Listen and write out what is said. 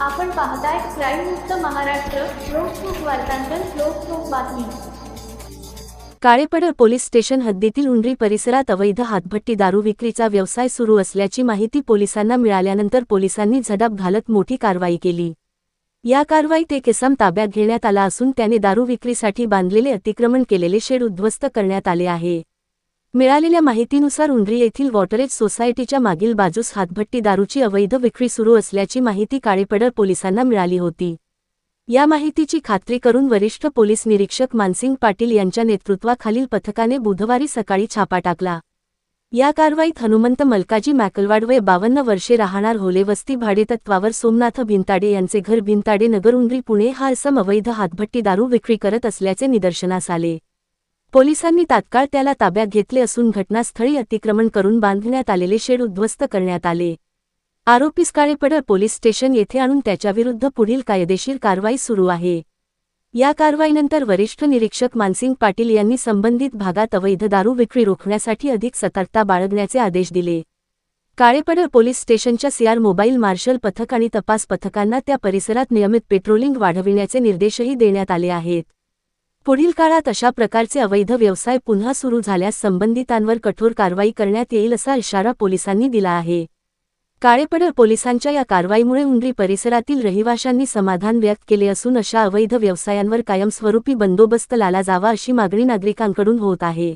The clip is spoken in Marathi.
आपण पाहताय क्राईम मुक्त महाराष्ट्र लोकसुख वार्तांकन लोकसुख बातमी. काळेपडळ पोलीस स्टेशन हद्दीतील उंडरी परिसरात अवैध हातभट्टी दारू विक्रीचा व्यवसाय सुरू असल्याची माहिती पोलिसांना मिळाल्यानंतर पोलिसांनी झडप घालत मोठी कारवाई केली. या कारवाईत एक एसम ताब्यात घेण्यात आला असून त्याने दारू विक्रीसाठी बांधलेले अतिक्रमण केलेले शेड उद्ध्वस्त करण्यात आले आहे. मिळालेल्या माहितीनुसार उंद्री येथील वॉटरेज सोसायटीच्या मागील बाजूस हातभट्टी दारूची अवैध विक्री सुरू असल्याची माहिती काळेपडळ पोलिसांना मिळाली होती. या माहितीची खात्री करून वरिष्ठ पोलीस निरीक्षक मानसिंग पाटील यांच्या नेतृत्वाखालील पथकाने बुधवारी सकाळी छापा टाकला. या कारवाईत हनुमंत मलकाजी मॅकलवाड वय बावन्न वर्षे राहणार होले वस्ती भाडेतत्वावर सोमनाथ भिंताडे यांचे घर भिंताडे नगरउंद्री पुणे हा असम अवैध हातभट्टी दारू विक्री करत असल्याचे निदर्शनास आले. पोलिसांनी तात्काळ त्याला ताब्यात घेतले असून घटनास्थळी अतिक्रमण करून बांधण्यात आलेले शेड उद्ध्वस्त करण्यात आले. आरोपीस काळेपडळ पोलीस स्टेशन येथे आणून त्याच्याविरुद्ध पुढील कायदेशीर कारवाई सुरू आहे. या कारवाईनंतर वरिष्ठ निरीक्षक मानसिंग पाटील यांनी संबंधित भागात अवैध दारू विक्री रोखण्यासाठी अधिक सतर्कता बाळगण्याचे आदेश दिले. काळेपडळ पोलीस स्टेशनच्या सीआर मोबाईल मार्शल पथक आणि तपास पथकांना त्या परिसरात नियमित पेट्रोलिंग वाढविण्याचे निर्देशही देण्यात आले आहेत. पुढील काळात अशा प्रकारचे अवैध व्यवसाय पुन्हा सुरू झाल्यास संबंधितांवर कठोर कारवाई करण्यात येईल असा इशारा पोलिसांनी दिला आहे. काळेपडळ पोलिसांच्या या कारवाईमुळे उंडरी परिसरातील रहिवाशांनी समाधान व्यक्त केले असून अशा अवैध व्यवसायांवर कायमस्वरूपी बंदोबस्त लाला जावा अशी मागणी नागरिकांकडून होत आहे.